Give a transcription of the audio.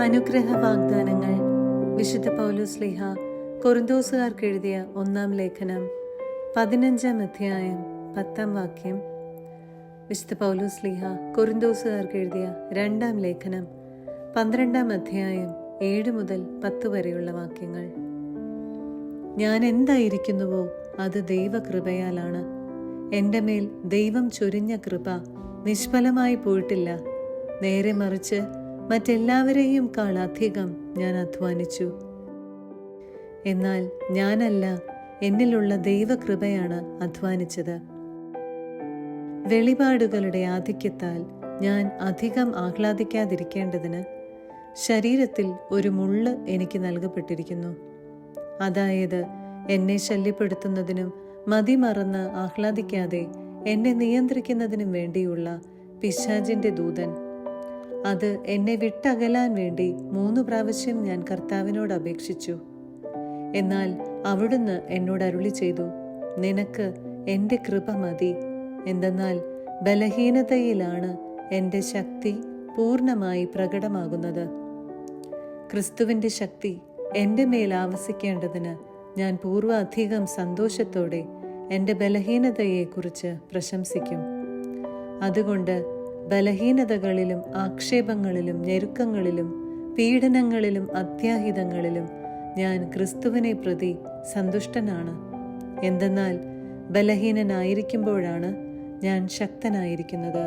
അനുഗ്രഹ വാഗ്ദാനങ്ങൾ വിശുദ്ധ പൗലോസ് ലിഹ കൊറിന്തോസുകാർക്ക് എഴുതിയ ഒന്നാം ലേഖനം പതിനഞ്ചാം അധ്യായം പത്താം വാക്യം. വിശുദ്ധ പൗലോസ് ലിഹ കൊറിന്തോസുകാർക്ക് എഴുതിയ രണ്ടാം ലേഖനം പന്ത്രണ്ടാം അധ്യായം ഏഴ് മുതൽ പത്ത് വരെയുള്ള വാക്യങ്ങൾ. ഞാൻ എന്തായിരിക്കുന്നുവോ അത് ദൈവകൃപയാലാണ്. എന്റെ മേൽ ദൈവം ചൊരിഞ്ഞ കൃപ നിഷ്ഫലമായി പോയിട്ടില്ല. നേരെ മറിച്ച് മറ്റെല്ലാവരെയും കാളധികം ഞാൻ അധ്വാനിച്ചു. എന്നാൽ ഞാനല്ല എന്നിലുള്ള ദൈവകൃപയാണ് അധ്വാനിച്ചത്. വെളിപാടുകളുടെ ആധിക്യത്താൽ ഞാൻ അധികം ആഹ്ലാദിക്കാതിരിക്കേണ്ടതിന് ശരീരത്തിൽ ഒരു മുള്ള് എനിക്ക് നൽകപ്പെട്ടിരിക്കുന്നു. അതായത് എന്നെ ശല്യപ്പെടുത്തുന്നതിനും മതിമറന്ന് ആഹ്ലാദിക്കാതെ എന്നെ നിയന്ത്രിക്കുന്നതിനും വേണ്ടിയുള്ള പിശാജിന്റെ ദൂതൻ അത് എന്നെ വിട്ടകലാൻ വേണ്ടി മൂന്ന് പ്രാവശ്യം ഞാൻ കർത്താവിനോട് അപേക്ഷിച്ചു. എന്നാൽ അവിടുന്ന് എന്നോട് അരുളി ചെയ്തു നിനക്ക് എന്റെ കൃപ മതി. എന്തെന്നാൽ ബലഹീനതയിലാണ് എന്റെ ശക്തി പൂർണമായി പ്രകടമാകുന്നത്. ക്രിസ്തുവിന്റെ ശക്തി എന്റെ മേൽ ആവസിക്കേണ്ടതിന് ഞാൻ പൂർവാധികം സന്തോഷത്തോടെ എന്റെ ബലഹീനതയെക്കുറിച്ച് പ്രശംസിക്കും. അതുകൊണ്ട് ബലഹീനതകളിലും ആക്ഷേപങ്ങളിലും ഞെരുക്കങ്ങളിലും പീഡനങ്ങളിലും അത്യാഹിതങ്ങളിലും ഞാൻ ക്രിസ്തുവിനെ പ്രതി സന്തുഷ്ടനാണ്. എന്തെന്നാൽ ബലഹീനനായിരിക്കുമ്പോഴാണ് ഞാൻ ശക്തനായിരിക്കുന്നത്.